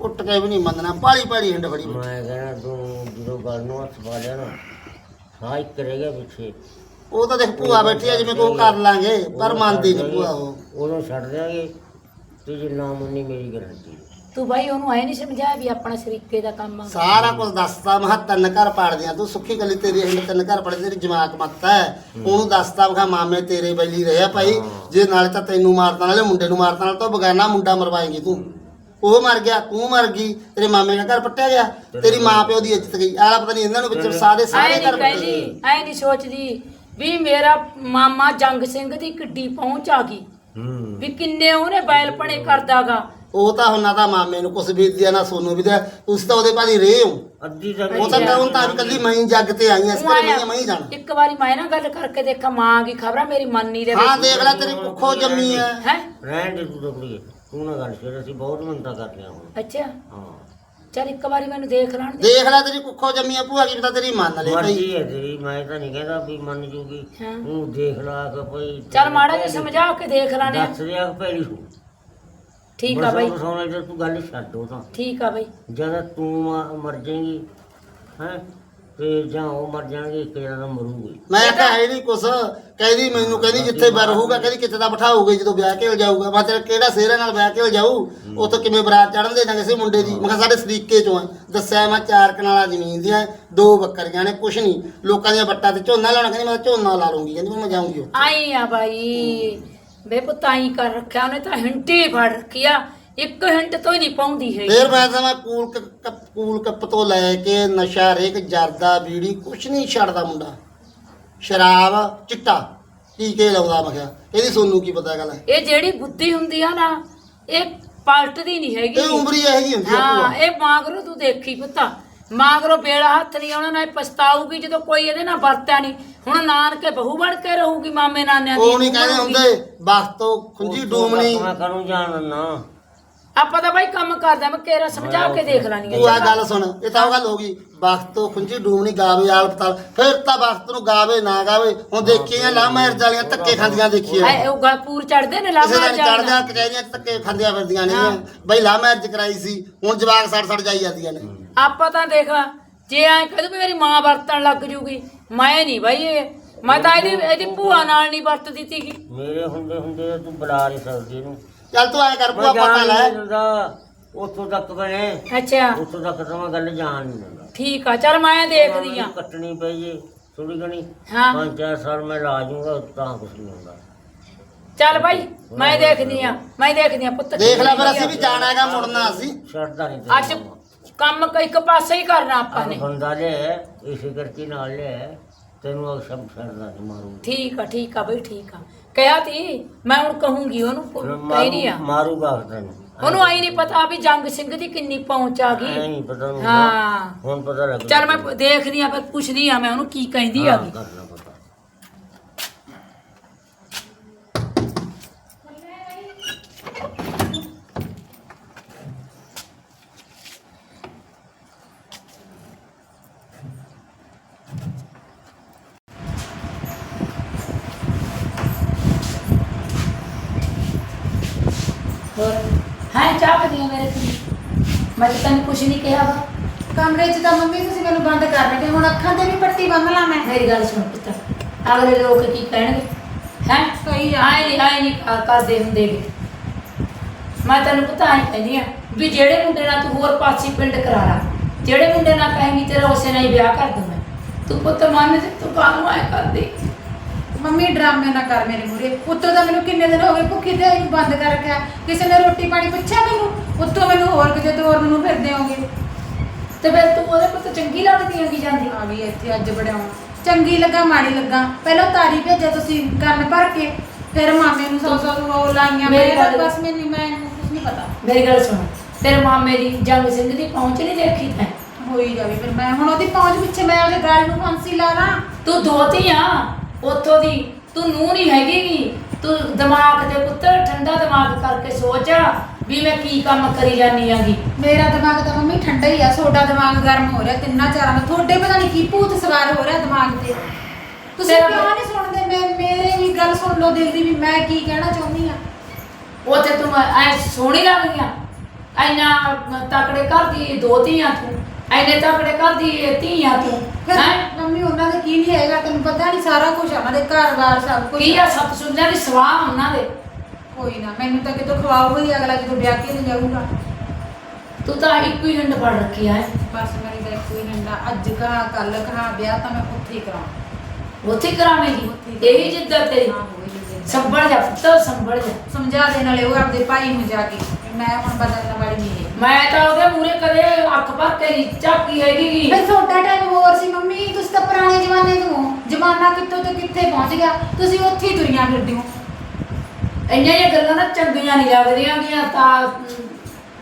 ਉੱਟ ਕੇ ਵੀ ਨਹੀਂ ਮੰਨਣਾ ਪਾਲੀ ਪਾਲੀ ਹਿੰਡ ਫੜੀ ਬੈਠੀ। ਮੈਂ ਕਹਿਣਾ ਤੂੰ ਜਦੋਂ ਗੱਲ ਨੂੰ ਹੱਥ ਪਾ ਲਿਆ ਨਾ ਹਾਂ ਇੱਕ ਕਰੇਗਾ ਪਿੱਛੇ। ਉਹ ਤਾਂ ਦੇਖ ਭੂਆ ਬੈਠੀ ਆ ਜਿਵੇਂ ਕੋਈ ਕਰ ਲਾਂਗੇ ਪਰ ਮੰਨਦੀ ਨਹੀਂ ਭੂਆ ਉਹ। ਉਦੋਂ ਛੱਡ ਦਿਆਂਗੇ ਤੇ ਜੇ ਨਾ ਮੰਨੀ ਮੇਰੀ ਗਰੰਟੀ। ਤੂੰ ਬਾਈ ਉਹਨੂੰ ਐ ਨਹੀਂ ਸਮਝਾਇਆ ਵੀ ਆਪਣਾ ਸ਼ਰੀਕੇ ਦਾ ਕੰਮ ਆ? ਸਾਰਾ ਕੁਝ ਦੱਸਦਾ ਮੈਂ ਕਿਹਾ ਤਿੰਨ ਘਰ ਪਾੜਦੀਆਂ ਤੂੰ ਸੁੱਖੀ ਗਲੀ ਤੇਰੀ ਹਿੰਡ ਤਿੰਨ ਘਰ ਪੜ ਤੇਰੀ ਜਮਾਕ ਮੱਤ ਹੈ। ਉਹਨੂੰ ਦੱਸਦਾ ਕਿਹਾ ਮਾਮੇ ਤੇਰੇ ਬੈਲੀ ਰਿਹਾ ਭਾਈ। ਜੇ ਨਾਲੇ ਤਾਂ ਤੈਨੂੰ ਮਾਰਦਾ ਨਾਲੇ ਮੁੰਡੇ ਨੂੰ ਮਾਰਦਾ ਨਾਲ ਤਾਂ ਬਗਾਨਾ ਮੁੰਡਾ ਮਰਵਾਏਂਗੀ ਤੂੰ। ਉਹ ਮਰ ਗਿਆ ਤੂੰ ਮਰ ਗਈ ਤੇਰੇ ਮਾਮੇ ਦਾ ਘਰ ਪੱਟਿਆ ਗਿਆ। ਤੇਰੀ ਮਾਂ ਪਿਓ ਦੀ ਇੱਜ਼ਤ ਗਈ। ਆਲਾ ਪਤਾ ਨਹੀਂ ਇਹਨਾਂ ਨੂੰ ਵਿੱਚ ਸਾਰੇ ਸਾਰੇ ਘਰ ਪੱਟੇ ਕਹਿੰਦੀ। ਐ ਨਹੀਂ ਸੋਚਦੀ ਵੀ ਮੇਰਾ ਮਾਮਾ ਜੰਗ ਸਿੰਘ ਦੀ ਕਿੱਡੀ ਪਹੁੰਚ ਆ ਗਈ। ਹੂੰ। ਵੀ ਕਿੰਨੇ ਉਹਨੇ ਬੈਲ ਪਣੇ ਕਰਦਾਗਾ। ਉਹ ਤਾਂ ਹੁਣ ਨਾ ਤਾਂ ਮਾਮੇ ਨੂੰ ਕੁਛ ਵੀ ਦਿਆ ਨਾ ਸੋਨੂੰ ਵੀ ਦਿਆ ਤੁਸੀਂ ਤਾਂ ਉਹਦੇ ਭਾਜੀ ਰਹੇ ਹੋ। ਅੱਧੀ ਤਾਂ ਉਹ ਤਾਂ ਹੁਣ ਤਾਂ ਕੱਲੀ ਮੈਂ ਹੀ ਜੱਗ ਤੇ ਆਈ ਐ ਇਸ ਪਰ ਮੈਂ ਮੈਂ ਹੀ ਜਾਣਾ। ਇੱਕ ਵਾਰੀ ਮੈਂ ਨਾ ਗੱਲ ਕਰਕੇ ਦੇਖਾਂ ਮਾਂ ਕੀ ਖਬਰਾਂ ਮੇਰੀ ਮੰਨੀ ਦੇ ਹਾਂ ਦੇਖ ਲੈ ਤੇਰੀ ਕੁੱਖੋਂ ਜੰਮੀ ਐ ਹੈ? ਰਹਿਣ ਦੇ ਤੂੰ ਤਾਂ ਕੁੜੀਏ ਤੂੰ ਨਾ ਗੱਲ ਕਰ ਅਸੀਂ ਬਹੁਤ ਮਿੰਤਾ ਕਰਦੇ ਹਾਂ ਹੁਣ। ਅੱਛਾ। ਹਾਂ। ਚਲ ਇੱਕ ਵਾਰੀ ਮੈਨੂੰ ਦੇਖ ਲੈਣ ਦੇ। ਦੇਖ ਲੈ ਤੇਰੀ ਕੁੱਖੋਂ ਜੰਮੀ ਐ ਭੂਆ ਕੀ ਪਤਾ ਤੇਰੀ ਮੰਨ ਲੈ ਭਾਈ। ਮਰਜ਼ੀ ਹੈ ਤੇਰੀ ਮੈਂ ਤਾਂ ਨਹੀਂ ਕਹਿੰਦਾ ਵੀ ਮੰਨ ਜੂਗੀ। ਹਾਂ। ਤੂੰ ਦੇਖ ਲਾ ਕਿ ਭਈ। ਚਲ ਮਾੜਾ ਜਿਹਾ ਸਮਝਾ ਕੇ ਦੇਖ ਲੈਣੇ ਆ। ਦੱਸ ਦਿਆ ਭੈੜੀ ਹੋ। ਠੀਕ ਆ ਬਾਈ। ਬਸਾਉਣਾ ਜੇ ਤੂੰ ਗੱਲ ਛੱਡ ਉਹ ਤਾਂ। ਠੀਕ ਆ ਬਾਈ। ਜਦ ਤੂੰ ਮ- ਮਰ ਜਾਏਗੀ ਹੈ ਤੇ ਜਾਂ ਉਹ ਮਰ ਜਾਣਗੇ ਇੱਕ ਜਣਾ ਮਰੂਗੀ ਮੈਂ ਕਿਹਾ ਹੈ ਨਹੀਂ ਕੁਛ। ਕਹਿੰਦੀ ਮੈਨੂੰ ਕਹਿੰਦੀ ਜਿੱਥੇ ਬਰ ਹੋਊਗਾ ਕਹਿੰਦੀ ਕਿੱਥੇ ਦਾ ਬਿਠਾਊਗੇ ਜਦੋਂ ਵਿਆਹ ਕੇ ਜਾਊਗਾ ਮੈਂ ਤੇਰਾ ਕਿਹੜਾ ਸੇਰੇ ਨਾਲ ਵਿਆਹ ਕੇ ਜਾਊ ਉੱਥੇ ਕਿਵੇਂ ਬਰਾਤ ਚੜਨ ਦੇ ਕਿਸੇ ਮੁੰਡੇ ਦੀ? ਮੈਂ ਕਿਹਾ ਸਾਡੇ ਸਰੀਕੇ ਚੋਂ ਆ। ਦੱਸਿਆ ਮੈਂ ਚਾਰ ਕਨਾਲਾ ਜ਼ਮੀਨ ਦੀਆਂ ਦੋ ਬੱਕਰੀਆਂ ਨੇ ਕੁਛ ਨਹੀਂ। ਲੋਕਾਂ ਦੀਆਂ ਵੱਟਾਂ ਤੇ ਝੋਨਾ ਲਾਉਣਾ ਕਹਿੰਦੀ ਮੈਂ ਤਾਂ ਝੋਨਾ ਲਾ ਲੂੰਗੀ ਕਹਿੰਦੀ ਮੈਂ ਜਾਊਂਗੀ ਉੱਥੇ। ਆਈ ਆ ਬਾਈ। ਬੇ ਪੁੱਤਾਈ ਕਰ ਰੱਖਿਆ ਉਹਨੇ ਤਾਂ ਹਿੰਟੀ ਫੜ ਰੱਖਿਆ ਇੱਕ ਹਿੰਟ ਤੋਂ ਹੀ ਨਹੀਂ ਪਾਉਂਦੀ ਹੈ ਫੇਰ ਮੈਂ ਤਾਂ ਕੂਲ ਕ- ਕੂਲ ਕੱਪ ਤੋਂ ਲੈ ਕੇ ਨਸ਼ਾ ਰੇਕ ਜਰਦਾ ਬੀੜੀ ਕੁਛ ਨਹੀਂ ਛੱਡਦਾ ਮੁੰਡਾ। ਸ਼ਰਾਬ ਚਿੱਟਾ ਟੀਕੇ ਲਾਉਂਦਾ ਮੈਂ ਕਿਹਾ। ਇਹਦੀ ਸੋਨੂੰ ਕੀ ਪਤਾ ਗੱਲ ਇਹ ਜਿਹੜੀ ਬੁੱਧੀ ਹੁੰਦੀ ਆ ਨਾ ਇਹ ਪਲਟਦੀ ਨਹੀਂ ਹੈਗੀ। ਇਹ ਉਮਰੀ ਇਹੋ ਜਿਹੀ ਹੁੰਦੀ ਆ ਹਾਂ ਭੂਆ। ਇਹ ਮਾਗਰੋ ਤੂੰ ਦੇਖੀ ਪੁੱਤਾ। ਮਾਗਰੋ ਬੇੜਾ ਹੱਥ ਨਹੀਂ ਆਉਣਾ ਨਾ ਇਹ ਪਛਤਾਊਗੀ ਜਦੋਂ ਕੋਈ ਇਹਦੇ ਨਾਲ ਵਰਤਿਆ ਨਹੀਂ। ਹੁਣ ਨਾਨਕੇ ਬਹੂ ਬਣ ਕੇ ਰਹੂਗੀ ਮਾਮੇ ਨਾਨਿਆਂ ਦੀ। ਉਹ ਨਹੀਂ ਕਹਿੰਦੇ ਹੁੰਦੇ ਵਕਤ ਤੋਂ ਖੁੰਝੀ ਡੂਮਣੀ। ਮੈਂ ਕਰੂੰ ਜਾਣ ਨਾ ਆਪਾਂ ਤਾਂ ਬਾਈ ਕੰਮ ਕਰਦਾ ਮੈਂ ਕੇਰਾ ਸਮਝਾ ਕੇ ਦੇਖ ਲੈਣੀ ਤੂੰ ਆ ਗੱਲ ਸੁਣ ਇਹ ਤਾਂ ਉਹ ਗੱਲ ਹੋ ਗਈ। ਵਕਤ ਤੋਂ ਖੁੰਝੀ ਡੂਮਣੀ ਗਾਵੇ ਆਲ ਪਤਾਲ ਫਿਰ ਤਾਂ ਵਕਤ ਨੂੰ ਗਾਵੇ ਨਾ ਗਾਵੇ। ਹੁਣ ਦੇਖੀਆਂ ਲਾ ਮਹਿਰ ਜਾਲੀਆਂ ਧੱਕੇ ਖਾਂਦੀਆਂ ਦੇਖੀਏ। ਐ ਉਹ ਗੱਲ ਪੂਰ ਚੜਦੇ ਨੇ ਕਿਸੇ ਲਾਮਾ ਦਿਨ ਚੜਦਿਆਂ ਕਚਹਿਰੀਆਂ 'ਚ ਧੱਕੇ ਖਾਂਦੀਆਂ ਫਿਰਦੀਆਂ ਨੇ। ਬਈ ਲਾ ਮੈਰਿਜ ਕਰਾਈ ਸੀ ਹੁਣ ਜਵਾਕ ਸੜ ਸੜ ਜਾਈ ਜਾਂਦੀਆਂ ਨੇ। ਆਪਾਂ ਤਾਂ ਦੇਖ ਜੇ ਐ ਕਹਦੂ ਵੀ ਮੇਰੀ ਮਾਂ ਵਰਤਣ ਲੱਗ ਜੂਗੀ ਮੈਂ ਨਹੀਂ ਬਾਈ ਇਹ। ਮੈਂ ਤਾਂ ਇਹਦੀ ਇਹਦੀ ਭੂਆ ਨਾਲ ਨਹੀਂ ਵਰਤਦੀ ਸੀਗੀ। ਮੇਰੇ ਹੁੰਦੇ ਹੁੰਦੇ ਤੂੰ ਬੁਲਾ ਨਹੀਂ ਸਕਦੀ ਇਹਨੂੰ। ਚੱਲ ਤੂੰ ਐ ਕਰ ਭੂਆ ਪਤਾ ਲੈ। ਉੱਥੋਂ ਤੱਕ ਬਣੇ ਅੱਛਾ। ਉੱਥੋਂ ਤੱਕ ਤਾਂ ਮੈਂ ਗੱਲ ਜਾਣ ਨਹੀਂ ਦਿੰਦਾ। ਠੀਕ ਆ ਚਲ ਮੈਂ ਦੇਖਦੀ ਆ। ਕੱਟਣੀ ਪਈ ਜੇ ਥੋੜੀ ਘਣੀ ਹਾਂ। ਪੰਜ ਚਾਰ ਸਾਲ ਮੈਂ ਲਾ ਜੂੰਗਾ ਤਾਂ ਕੁਛ ਨਹੀਂ ਹੁੰਦਾ। ਚੱਲ ਬਾਈ ਮੈਂ ਦੇਖਦੀ ਆ ਮੈਂ ਦੇਖਦੀ ਆ ਪੁੱਤ। ਦੇਖ ਲੈ ਫਿਰ ਅਸੀਂ ਵੀ ਜਾਣਾ ਹੈਗਾ ਮੁੜਨਾ ਅਸੀਂ। ਛੱਡਦਾ ਨਹੀਂ ਅੱਜ ਕੰਮ ਕ- ਇੱਕ ਪਾਸੇ ਹੀ ਕਰਨਾ ਆਪਾਂ ਨੇ। ਬੰਦਾ ਲੈ ਇਸੇ ਕਰਕੇ ਨਾਲ ਲੈ ਤੈਨੂੰ ਉਹ ਸਭ ਛੱਡਦਾ ਨਹੀਂ ਮਾਰੂ। ਠੀਕ ਆ ਠੀਕ ਆ ਬਈ ਠੀਕ ਆ। ਕਿਹਾ ਤੀ ਮੈਂ ਹੁਣ ਕਹੂੰਗੀ ਉਹਨੂੰ ਕਹੀ ਨਹੀਂ ਆ। ਮਾਰੂਗਾ ਤੈਨੂੰ। ਉਹਨੂੰ ਆਈ ਨਹੀਂ ਪਤਾ ਵੀ ਜੰਗ ਸਿੰਘ ਦੀ ਕਿੰਨੀ ਪਹੁੰਚ ਆ ਗਈ। ਨਹੀਂ ਪਤਾ ਨੂੰ ਹਾਂ। ਹੁਣ ਪਤਾ ਲੱਗ। ਚੱਲ ਮੈਂ ਦੇਖਦੀ ਆ ਫਿਰ ਪੁੱਛਦੀ ਆ ਮੈਂ ਉਹਨੂੰ ਕੀ ਕਹਿੰਦੀ ਆ ਪਤਾ ਹੋਰ ਹਾਂ ਚਾਹ ਪੀਓ ਮੇਰੇ ਕੋਲ ਮੈਂ ਕੁਛ ਨਹੀਂ ਕਿਹਾ। ਵਾ ਕਮਰੇ 'ਚ ਤਾਂ ਮੰਮੀ ਤੁਸੀਂ ਮੈਨੂੰ ਬੰਦ ਕਰ ਬੈਠੇ ਹੁਣ ਅੱਖਾਂ ਤੇ ਵੀ ਪੱਟੀ ਬੰਨ ਲਾ ਮੈਂ। ਮੇਰੀ ਗੱਲ ਸੁਣ ਪੁੱਤ ਅਗਲੇ ਲੋਕ ਕੀ ਕਹਿਣਗੇ? ਹੈ? ਜਾ ਆਏ ਨਹੀਂ ਆਏ ਨਹੀਂ ਕਰਦੇ ਹੁੰਦੇ ਗੇ। ਮੈਂ ਤੈਨੂੰ ਪਤਾ ਆਈ ਕਹਿੰਦੀ ਆ ਵੀ ਜਿਹੜੇ ਮੁੰਡੇ ਨਾਲ ਤੂੰ ਹੋਰ ਪਾਸੀ ਪਿੰਡ ਕਰਾ ਲਾ ਜਿਹੜੇ ਮੁੰਡੇ ਨਾਲ ਕਹੇਂਗੀ ਤੇਰਾ ਉਸੇ ਨਾਲ ਹੀ ਵਿਆਹ ਕਰ ਦੂੰ ਮੈਂ ਤੂੰ ਪੁੱਤ ਮੰਨ ਤੇ ਤੂੰ ਕਾਹਨੂੰ ਆਏ ਕਰਦੀ। ਮੰਮੀ ਡਰਾਮੇ ਨਾ ਕਰ ਮੇਰੇ ਮੂਰੇ ਉੱਤੋਂ ਤਾਂ ਮੈਨੂੰ ਕਿੰਨੇ ਦਿਨ ਹੋ ਗਏ ਭੁੱਖੀ ਤੇ ਇਹਨੂੰ ਬੰਦ ਕਰ ਰੱਖਿਆ। ਕਿਸੇ ਨੇ ਰੋਟੀ ਪਾਣੀ ਪੁੱਛਿਆ ਮੈਨੂੰ? ਉੱਤੋਂ ਮੈਨੂੰ ਹੋਰ ਕਿਤੇ ਤੋਰ ਮੈਨੂੰ ਫਿਰਦੇ ਹੋਗੇ। ਤੇ ਫਿਰ ਤੂੰ ਉਹਦੇ ਪੁੱਤ ਚੰਗੀ ਲੱਗਦੀ ਹੈਗੀ ਜਾਂਦੀ? ਆ ਵੀ ਇੱਥੇ ਅੱਜ ਬੜਾਉਂ ਚੰਗੀ ਲੱਗਾ ਮਾੜੀ ਲੱਗਾ। ਪਹਿਲਾਂ ਤਾਰੀ ਭੇਜਿਆ ਤੁਸੀਂ ਕੰਨ ਭਰ ਕੇ। ਫਿਰ ਮਾਮੇ ਨੂੰ ਸੌ ਸੌ ਉਹ ਲਾਈਆਂ। ਮੇਰੀ ਤਾਂ ਗੱਲ- ਬਸ ਮੈਨੂੰ ਮੈਂ ਕੁਝ ਨਹੀਂ ਪਤਾ। ਮੇਰੀ ਗੱਲ ਸੁਣ। ਤੇਰੇ ਮਾਮੇ ਦੀ ਜੰਗ ਸਿੰਘ ਦੀ ਪਹੁੰਚ ਨਹੀਂ ਦੇਖੀ ਤੈਂ? ਹੋਈ ਜਾਵੇ ਫਿਰ ਮੈਂ। ਹੁਣ ਉਹਦੀ ਪਹੁੰਚ ਪਿੱਛੇ ਮੈਂ ਉਹਦੇ ਗਾਲ ਨੂੰ ਫਾਂਸੀ ਲਾ ਲਾਂ। ਤੂੰ ਦੋਤੀ ਆ ਉੱਥੋਂ ਦੀ ਤੂੰ ਨੂੰ ਨਹੀਂ ਹੈਗੀ ਗੀ। ਤੂੰ ਦਿਮਾਗ ਦੇ ਪੁੱਤਰ ਠੰਡਾ ਦਿਮਾਗ ਕਰਕੇ ਸੋਚ ਵੀ ਮੈਂ ਕੀ ਕੰਮ ਕਰੀ ਜਾਨੀ ਆਂਗੀ। ਮੇਰਾ ਦਿਮਾਗ ਤਾਂ ਮੰਮੀ ਠੰਡਾ ਹੀ ਆ ਤੁਹਾਡਾ ਦਿਮਾਗ ਗਰਮ ਹੋ ਰਿਹਾ ਤਿੰਨਾਂ ਚਾਰਾਂ ਦਾ ਤੁਹਾਡੇ ਪਤਾ ਨਹੀਂ ਕੀ ਭੂਤ ਸਵਾਰ ਹੋ ਰਿਹਾ ਦਿਮਾਗ ਤੇ। ਤੁਸੀਂ ਤੇਰਾ- ਕਿਉਂ ਨਹੀਂ ਸੁਣਦੇ? ਮੈਂ ਮੇਰੇ ਵੀ ਗੱਲ ਸੁਣ ਲਓ ਦਿਲ ਦੀ ਵੀ ਮੈਂ ਕੀ ਕਹਿਣਾ ਚਾਹੁੰਦੀ ਆ। ਉੱਥੇ ਤੂੰ ਐ ਸੋਹਣੀ ਲੱਗਦੀਆਂ ਐਨਾ ਤਕੜੇ ਘਰ ਦੀ ਦੋ ਧੀਆਂ ਤੂੰ। ਐਨੇ ਤਕੜੇ ਘਰ ਦੀ ਧੀਆਂ ਤੂੰ ਫਿਰ ਹੈ? ਮੰਮੀ ਉਹਨਾਂ ਦੇ ਕੀ ਨਹੀਂ ਹੈਗਾ ਤੈਨੂੰ ਪਤਾ ਨਹੀਂ ਸਾਰਾ ਕੁਝ ਉਹਨਾਂ ਦੇ ਘਰ-ਬਾਰ ਸਭ ਕੁਝ ਕੀ ਆ। ਸੱਤ ਸੁਣਿਆ ਦੀ ਸਵਾਹ ਉਹਨਾਂ ਦੇ? ਕੋਈ ਨਾ ਮੈਨੂੰ ਤਾਂ ਕਿਤੋਂ ਖਵਾਓਗੇ ਹੀ ਅਗਲਾ ਜਦੋਂ ਵਿਆਹ ਕੇ ਨਹੀਂ ਜਾਊਗਾ। ਤੂੰ ਤਾਂ ਇੱਕੋ ਹੀ ਹੰਡ ਪੜ ਰੱਖੀ ਆ ਬਸ ਮੇਰੀ ਤਾਂ ਕੋਈ ਨੰਦਾ ਅੱਜ ਕਹਾ ਕੱਲ ਕਹਾ ਵਿਆਹ ਤਾਂ ਮੈਂ ਉੱਥੇ ਹੀ ਕਰਾਂ ਉੱਥੇ ਕਰਾਵੇਂਗੀ ਇਹੀ ਜਿੱਦਾਂ ਤੇਰੀ? ਹਾਂ ਹੋਈ ਜਿੱਦੇ। ਸੰਭਲ ਜਾ ਪੁੱਤਰ ਸੰਭਲ ਜਾ। ਸਮਝਾ ਦੇ ਨਾਲੇ ਉਹ ਆਪਦੇ ਭਾਈ ਨੂੰ ਜਾ ਕੇ। ਮੈਂ ਹੁਣ ਬਦਲਣ ਵਾਲੀ ਨਹੀਂ ਹੈ ਮੈਂ ਤਾਂ ਉਹਦੇ ਮੂਰੇ ਕਦੇ ਅੱਖ ਭਰ ਕੇ ਨਹੀਂ ਝਾਕੀ ਹੈਗੀ। ਫਿਰ ਤੁਹਾਡਾ ਟਾਈਮ ਹੋਰ ਸੀ ਮੰਮੀ ਤੁਸੀਂ ਤਾਂ ਪੁਰਾਣੇ ਜ਼ਮਾਨੇ ਤੋਂ ਹੋ। ਜ਼ਮਾਨਾ ਕਿੱਥੋਂ ਤੋਂ ਕਿੱਥੇ ਪਹੁੰਚ ਗਿਆ? ਤੁਸੀਂ ਉੱਥੇ ਹੀ ਦੁਨੀਆ ਫਿਰਦੇ ਹੋ। ਇੰਨੀਆਂ ਜਿਹੀਆਂ ਗੱਲਾਂ ਨਾ ਚੰਗੀਆਂ ਨਹੀਂ ਲੱਗਦੀਆਂ ਗੀਆਂ ਤਾਂ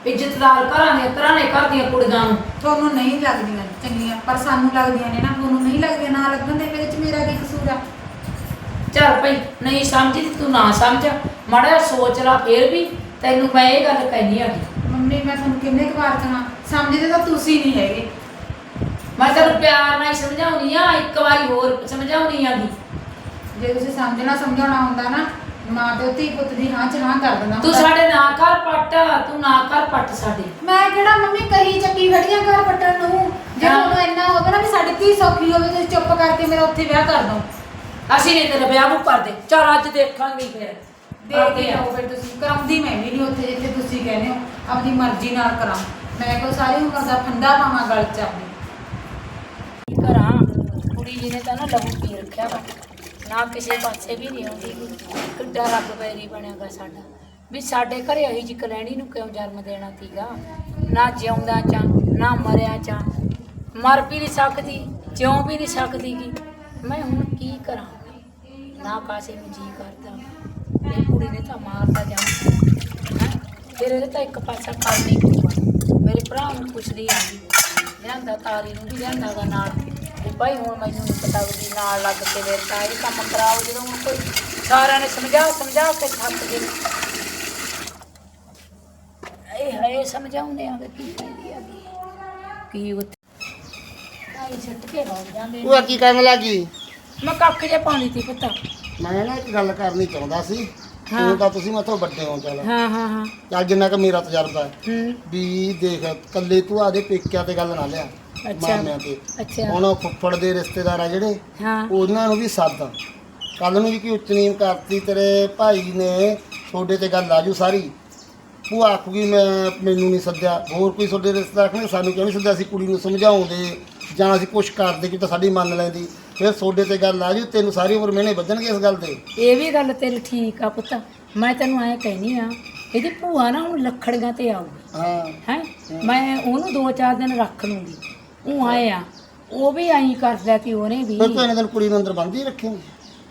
ਇੱਜ਼ਤਦਾਰ ਘਰਾਂ ਦੀਆਂ ਘਰਾਂ ਨੇ ਘਰ ਦੀਆਂ ਕੁੜੀਆਂ ਨੂੰ। ਤੁਹਾਨੂੰ ਨਹੀਂ ਲੱਗਦੀਆਂ ਚੰਗੀਆਂ ਪਰ ਸਾਨੂੰ ਲੱਗਦੀਆਂ ਨੇ ਨਾ। ਤੁਹਾਨੂੰ ਨਹੀਂ ਲੱਗਦੀਆਂ ਨਾ ਲੱਗਣ ਦੇ ਵਿੱਚ ਮੇਰਾ ਕੀ ਕਸੂਰ ਆ? ਚੱਲ ਭਈ ਨਹੀਂ ਸਮਝਦੀ ਤੂੰ ਨਾ ਸਮਝ। ਮਾੜਾ ਜਿਹਾ ਸੋਚ ਲਾ ਫੇਰ ਵੀ ਤੈਨੂੰ ਮੈਂ ਇਹ ਗੱਲ ਕਹਿਨੀ ਆ। ਮੰਮੀ ਮੈਂ ਤੁਹਾਨੂੰ ਕਿੰਨੇ ਕੁ ਵਾਰ ਕਹਾਂ ਸਮਝਦੇ ਤਾਂ ਤੁਸੀਂ ਨਹੀਂ ਹੈਗੇ। ਮੈਂ ਤੈਨੂੰ ਪਿਆਰ ਨਾਲ ਹੀ ਸਮਝਾਉਣੀ ਆ ਇੱਕ ਵਾਰੀ ਹੋਰ ਸਮਝਾਉਣੀ ਆ ਜੇ ਤੁਸੀਂ ਸਮਝਣਾ ਸਮਝਾਉਣਾ ਹੁੰਦਾ ਨਾ ਮਾਂ ਤੇ ਧੀ ਪੁੱਤ ਦੀ ਹਾਂ ਚ ਹਾਂ ਕਰ ਦਿੰਦਾ ਤੂੰ ਹੁੰਦਾ। ਸਾਡੇ ਨਾ ਘਰ ਪੱਟ ਤੂੰ ਨਾ ਘਰ ਪੱਟ ਸਾਡੇ। ਮੈਂ ਕਿਹੜਾ ਮੰਮੀ ਕਹੀ ਚੱਕੀ ਖੜੀਆਂ ਘਰ ਪੱਟਣ ਨੂੰ? ਜੇ ਹਾਂ। ਤੁਹਾਨੂੰ ਇੰਨਾ ਹੋਵੇ ਨਾ ਵੀ ਸਾਡੀ ਧੀ ਸੌਖੀ ਹੋਵੇ ਤੁਸੀਂ ਚੁੱਪ ਕਰਕੇ ਮੇਰਾ ਉੱਥੇ ਵਿਆਹ ਕਰ ਦੋ ਅਸੀਂ ਨਹੀਂ ਤੇਰਾ ਵਿਆਹ ਮੁੱਕ ਕਰਦੇ। ਚੱਲ ਅੱਜ ਦੇਖਾਂਗੇ ਫਿਰ। ਦੇਖ ਕੇ ਆਓ ਫਿਰ ਤੁਸੀਂ। ਕਰਾਉਂਦੀ ਮੈਂ ਵੀ ਨਹੀਂ ਉੱਥੇ ਜਿੱਥੇ ਤੁਸੀਂ ਕਹਿੰਦੇ ਹੋ ਆਪਣੀ ਮਰਜ਼ੀ ਨਾਲ ਕਰਾਂ ਮੈਂ ਕੋਈ ਸਾਰੀ ਉਮਰ ਦਾ ਫੰਦਾ ਪਾਵਾਂ ਗਲ ਚ ਆਪਣੀ। ਕਰਾਂ। ਕੁੜੀ ਜੀ ਨੇ ਤਾਂ ਨਾ ਲਹੂ ਪੀ ਰੱਖਿਆ ਵਾ। ਨਾ ਕਿਸੇ ਪਾਸੇ ਵੀ ਨਹੀਂ ਆਉਂਦੀ ਗੀ। ਕਿੱਡਾ ਰੱਬ ਬੈਰੀ ਬਣਿਆਗਾ ਸਾਡਾ। ਵੀ ਸਾਡੇ ਘਰੇ ਅਹੀ ਜੀ ਕਲੈਣੀ ਨੂੰ ਕਿਉਂ ਜਨਮ ਦੇਣਾ ਤੀਗਾ? ਨਾ ਜਿਉਂਦਾ ਚਾ ਨਾ ਮਰਿਆ ਚਾ। ਮਰ ਵੀ ਨਹੀਂ ਸਕਦੀ ਜਿਉਂ ਵੀ ਨਹੀਂ ਸਕਦੀ ਗੀ। ਮੈਂ ਹੁਣ ਕੀ ਕਰਾਂ? ਨਾ ਕਾਸੇ ਨੂੰ ਜੀ ਕਰਦਾ। ਇਹ ਕੁੜੀ ਨੇ ਤਾਂ ਮਾਰਦਾ ਜਾਣਾ ਹੈਂ? ਫਿਰ ਇਹਦੇ ਤਾਂ ਇੱਕ ਪਾਸਾ ਕਰਨਾ ਹੀ ਪਊਗਾ। ਮੇਰੇ ਭਰਾ ਨੂੰ ਪੁੱਛਦੀ ਆਂਦੀ ਲਿਆਂਦਾ ਤਾਰੀ ਨੂੰ ਵੀ ਲਿਆਂਦਾ ਗਾ ਨਾਲ। ਵੀ ਭਾਈ ਹੁਣ ਮੈਨੂੰ ਨਹੀਂ ਪਤਾ ਵੀ ਨਾਲ ਲੱਗ ਕੇ ਮੇਰੇ ਤਾਂ ਇਹ ਕੰਮ ਕਰਾਓ ਜਦੋਂ ਹੁਣ ਕੋਈ ਸਾਰਿਆਂ ਨੇ ਸਮਝਾ ਸਮਝਾ ਕੇ ਥੱਕ ਗਏ। ਇਹ ਹੈ ਸਮਝਾਉਂਦੇ ਆ ਵੀ ਕੀ ਕਹਿੰਦੀ ਆ ਵੀ ਕੀ ਉੱਥੇ ਆਈ ਛੱਟ ਕੇ ਰੋਕ ਜਾਂਦੇ ਨੇ। ਉਹ ਕੀ ਕਰਨ ਲੱਗੀ ਮੈਂ ਕੱਖ ਜੇ ਪਾਣੀ ਤੀ ਪੁੱਤ। ਮੈਂ ਨਾ ਇੱਕ ਗੱਲ ਕਰਨੀ ਚਾਹੁੰਦਾ ਸੀ। ਹਾਂ। ਤੂੰ ਤੁਸੀਂ ਮੈਥੋਂ ਵੱਡੇ ਹੋ ਚੱਲ। ਹਾਂ ਹਾਂ ਹਾਂ। ਚੱਲ ਜਿੰਨਾ ਕੁ ਮੇਰਾ ਤਜਰਬਾ ਹੈ। ਹੂੰ। ਵੀ ਦੇਖ ਕੱਲੇ ਤੂੰ ਆਦੇ ਪੇਕਿਆਂ ਤੇ ਗੱਲ ਨਾ ਲਿਆ ਅੱਛਾ। ਮਾਮਿਆਂ ਤੇ। ਅੱਛਾ। ਹੁਣ ਉਹ ਫੁੱਫੜ ਦੇ ਰਿਸ਼ਤੇਦਾਰ ਆ ਜਿਹੜੇ ਹਾਂ। ਉਹਨਾਂ ਨੂੰ ਵੀ ਸੱਦ। ਕੱਲ ਨੂੰ ਵੀ ਕੀ ਉੱਚ ਨੀਮ ਕਰਤੀ ਤੇਰੇ ਭਾਈ ਨੇ ਤੁਹਾਡੇ ਤੇ ਗੱਲ ਆਜੂ ਸਾਰੀ। ਉਹ ਆਖੂਗੀ ਮੈਂ ਮੈਨੂੰ ਨਹੀਂ ਸੱਦਿਆ। ਹੋਰ ਕੋਈ ਤੁਹਾਡੇ ਰਿਸ਼ਤੇਦਾਰ ਆਖਣਗੇ ਸਾਨੂੰ ਕਿਉਂ ਨਹੀਂ ਸੱਦਿਆ? ਅਸੀਂ ਕੁੜੀ ਨੂੰ ਸਮਝਾਉਂਦੇ ਜਾਂ ਅਸੀਂ ਕੁਛ ਕਰਦੇ ਕਿ ਤਾਂ ਸਾਡੀ ਮੰਨ ਲੈਂਦੀ। ਫਿਰ ਤੁਹਾਡੇ ਤੇ ਗੱਲ ਆਜੂ ਤੈਨੂੰ ਸਾਰੀ ਉਮਰ ਮਿਹਣੇ ਵੱਜਣਗੇ ਇਸ ਗੱਲ ਤੇ। ਇਹ ਵੀ ਗੱਲ ਤੇਰੀ ਠੀਕ ਆ ਪੁੱਤ ਮੈਂ ਤੈਨੂੰ ਐ ਕਹਿਨੀ ਆ ਇਹਦੀ ਭੂਆ ਨਾ ਹੁਣ ਲੱਖੜੀਆਂ ਤੇ ਆਊਗੀ। ਹਾਂ। ਹੈ? ਮੈਂ ਉਹਨੂੰ ਦੋ ਚਾਰ ਦਿਨ ਰੱਖ ਲੂੰਗੀ। ਉਹ ਆਏ ਆ ਉਹ ਵੀ ਐਂ ਕਰਦਾ ਕਿ ਉਹਨੇ ਵੀ ਫਿਰ ਤੂੰ ਇਹਨਾਂ ਦਿਨ ਕੁੜੀ ਨੂੰ ਅੰਦਰ ਬੰਦ ਹੀ ਰੱਖੇਂਗੀ।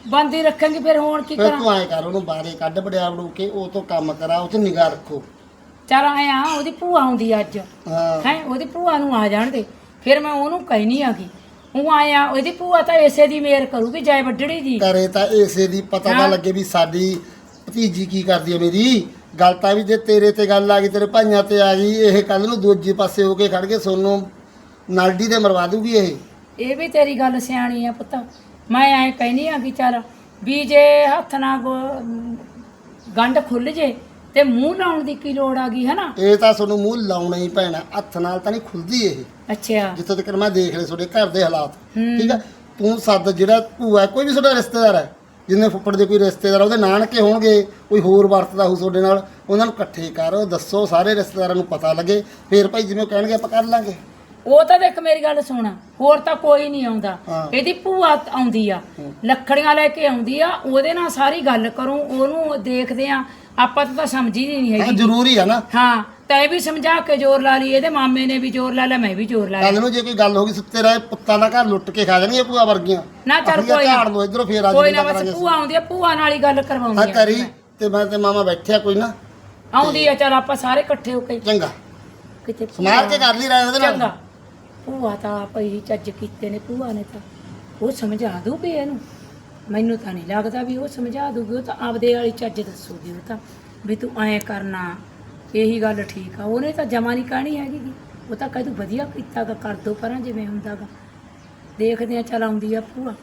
ਬੰਦੀ ਰੱਖਾਂਗੀ ਫਿਰ ਹੁਣ ਕੀ ਫਿਰ ਕਰਾਂ? ਤੂੰ ਐਂ ਕਰ ਉਹਨੂੰ ਬਾਹਰੇ ਕੱਢ ਬੜਿਆ ਬੜੂ ਕੇ ਉਹ ਤੋਂ ਕੰਮ ਕਰਾ ਉਹ ਤੇ ਨਿਗਾਹ ਰੱਖੋ। ਚੱਲ ਆਏ ਆ ਉਹਦੀ ਭੂਆ ਆਉਂਦੀ ਅੱਜ। ਹਾਂ। ਹੈ? ਉਹਦੀ ਭੂਆ ਨੂੰ ਆ ਜਾਣ ਦੇ। ਫਿਰ ਮੈਂ ਉਹਨੂੰ ਕਹਿਨੀ ਆ ਕਿ ਉਹ ਆਇਆ ਉਹਦੀ ਭੂਆ ਤਾਂ ਇਸੇ ਦੀ ਮੇਰ ਕਰੂਗੀ ਜੈ ਵੱਡੜੀ ਦੀ। ਕਰੇ ਤਾਂ ਇਸੇ ਦੀ ਪਤਾ ਨਾ ਹਾਂ। ਲੱਗੇ ਵੀ ਸਾਡੀ ਭਤੀਜੀ ਕੀ ਕਰਦੀ ਹੈ ਮੇਰੀ। ਗੱਲ ਤਾਂ ਵੀ ਜੇ ਤੇਰੇ ਤੇ ਗੱਲ ਆ ਗਈ ਤੇਰੇ ਭਾਈਆਂ ਤੇ ਆ ਗਈ ਇਹ ਕੱਲ ਨੂੰ ਦੂਜੇ ਪਾਸੇ ਹੋ ਕੇ ਖੜ ਕੇ ਸੋਨੂੰ ਨਾਲਡੀ ਦੇ ਮਰਵਾ ਦੂਗੀ ਇਹ। ਇਹ ਵੀ ਤੇਰੀ ਗੱਲ ਸਿਆਣੀ ਆ ਪੁੱਤ। ਮੈਂ ਐ ਕਹਿਨੀ ਆ ਕਿ ਚੱਲ ਵੀ ਜੇ ਹੱਥ ਨਾਲ ਗੋ- ਗੰਢ ਖੁੱਲ ਜੇ ਤੇ ਮੂੰਹ ਲਾਉਣ ਦੀ ਕੀ ਲੋੜ ਆ ਗਈ ਹੈ ਨਾ ਇਹ ਤਾਂ ਤੁਹਾਨੂੰ ਮੂੰਹ ਲਾਉਣਾ ਹੀ ਪੈਣਾ ਹੱਥ ਨਾਲ ਤਾਂ ਨਹੀਂ ਖੁੱਲਦੀ ਇਹ। ਅੱਛਾ। ਜਿੱਥੇ ਤੱਕ ਮੈਂ ਦੇਖ ਲਏ ਤੁਹਾਡੇ ਘਰ ਦੇ ਹਾਲਾਤ। ਹੂੰ। ਠੀਕ ਆ? ਤੂੰ ਸੱਦ ਜਿਹੜਾ ਭੂਆ ਹੈ, ਕੋਈ ਵੀ ਤੁਹਾਡਾ ਰਿਸ਼ਤੇਦਾਰ ਹੈ ਜਿੰਨੇ ਫੁੱਫੜ ਦੇ ਕੋਈ ਰਿਸ਼ਤੇਦਾਰ ਉਹਦੇ ਨਾਨਕੇ ਹੋਣਗੇ ਕੋਈ ਹੋਰ ਵਰਤਦਾ ਹੋ ਤੁਹਾਡੇ ਨਾਲ ਉਹਨਾਂ ਨੂੰ ਇਕੱਠੇ ਕਰ ਦੱਸੋ ਸਾਰੇ ਰਿਸ਼ਤੇਦਾਰਾਂ ਨੂੰ ਪਤਾ ਲੱਗੇ ਫੇਰ ਭਾਈ ਜਿਵੇਂ ਕਹਿਣਗੇ ਆਪਾਂ ਕਰ ਲਾਂਗੇ। ਉਹ ਤਾਂ ਦੇਖ ਮੇਰੀ ਗੱਲ ਸੁਣ ਹੋਰ ਤਾਂ ਕੋਈ ਨਹੀਂ ਆਉਂਦਾ। ਹਾਂ। ਇਹਦੀ ਭੂਆ ਆਉਂਦੀ ਆ। ਲੱਕੜੀਆਂ ਲੈ ਕੇ ਆਉਂਦੀ ਆ ਉਹਦੇ ਨਾਲ ਸਾਰੀ ਗੱਲ ਕਰੂੰ ਉਹਨੂੰ ਦੇਖਦੇ ਆ ਆਪਾਂ ਤਾਂ ਸਮਝੀ ਨਹੀਂ ਹੈਗੀ। ਜ਼ਰੂਰੀ ਆ ਨਾ। ਹਾਂ ਤੈ ਵੀ ਸਮਝਾ ਕੇ ਜ਼ੋਰ ਲਾ ਲਈ ਇਹਦੇ ਮਾਮੇ ਨੇ ਵੀ ਜ਼ੋਰ ਲਾ ਲਿਆ ਮੈਂ ਵੀ ਜ਼ੋਰ ਲਾ ਕੱਲ ਲਿਆ। ਨੂੰ ਜੇ ਕੋਈ ਗੱਲ ਹੋ ਗਈ ਸੁੱਤੇ ਰਹੇ ਪੁੱਤਾਂ ਦਾ ਘਰ ਲੁੱਟ ਕੇ ਖਾ ਜਾਣਗੀਆਂ ਭੂਆ ਵਰਗੀਆਂ। ਨਾ ਚੱਲ ਆਪਣੀਆਂ ਕੋਈ ਨਾ। ਝਾੜ ਲੋ ਇਧਰੋਂ ਫੇਰ ਆ ਕੋਈ ਨਾ ਬਸ ਭੂਆ ਆਉਂਦੀ ਆ ਭੂਆ ਨਾਲ ਹੀ ਗੱਲ ਕਰਵਾਉਂਦੀ ਹਾਂ ਆ ਕਰੀ ਤੇ ਮੈਂ ਤੇ ਮਾਮਾ ਬੈਠਿਆ ਕੋਈ ਨਾ। ਆਉਂਦੀ ਆ ਚਲ ਆਪਾਂ ਸਾਰੇ ਇਕੱਠੇ ਹੋ ਕੇ। ਚੰਗਾ। ਕਿਤੇ ਸਮਾਰ ਕੇ ਕਰ ਲਈ ਰਾਏ ਉਹਦੇ ਨਾਲ। ਚੰਗਾ। ਭੂਆ ਤਾਂ ਆਪ ਪਈ ਚੱਜ ਕੀਤੇ ਨੇ, ਭੂਆ ਨੇ ਤਾਂ ਉਹ ਸਮਝਾ ਦੂਗੀ ਇਹਨੂੰ। ਮੈਨੂੰ ਤਾਂ ਨਹੀਂ ਲੱਗਦਾ ਵੀ ਉਹ ਸਮਝਾ ਦੂਗੀ ਉਹ ਤਾਂ ਆਪਦੇ ਵਾਲੀ ਚੱਜ ਦੱਸੂਗੀ ਉਹ ਤਾਂ, ਵੀ ਤੂੰ ਐਂ ਕਰਨਾ, ਇਹੀ ਗੱਲ ਠੀਕ ਆ। ਉਹਨੇ ਤਾਂ ਜਮਾ ਨਹੀਂ ਕਹਿਣੀ ਹੈਗੀ ਗੀ। ਉਹ ਤਾਂ ਕਹਿ ਤੂੰ ਵਧੀਆ ਕੀਤਾ ਗਾ, ਕਰ ਦੋ ਪਰਾਂ ਜਿਵੇਂ ਹੁੰਦਾਗਾ। ਦੇਖਦੇ ਆ, ਚੱਲ ਆਉਂਦੀ ਆ ਭੂਆ।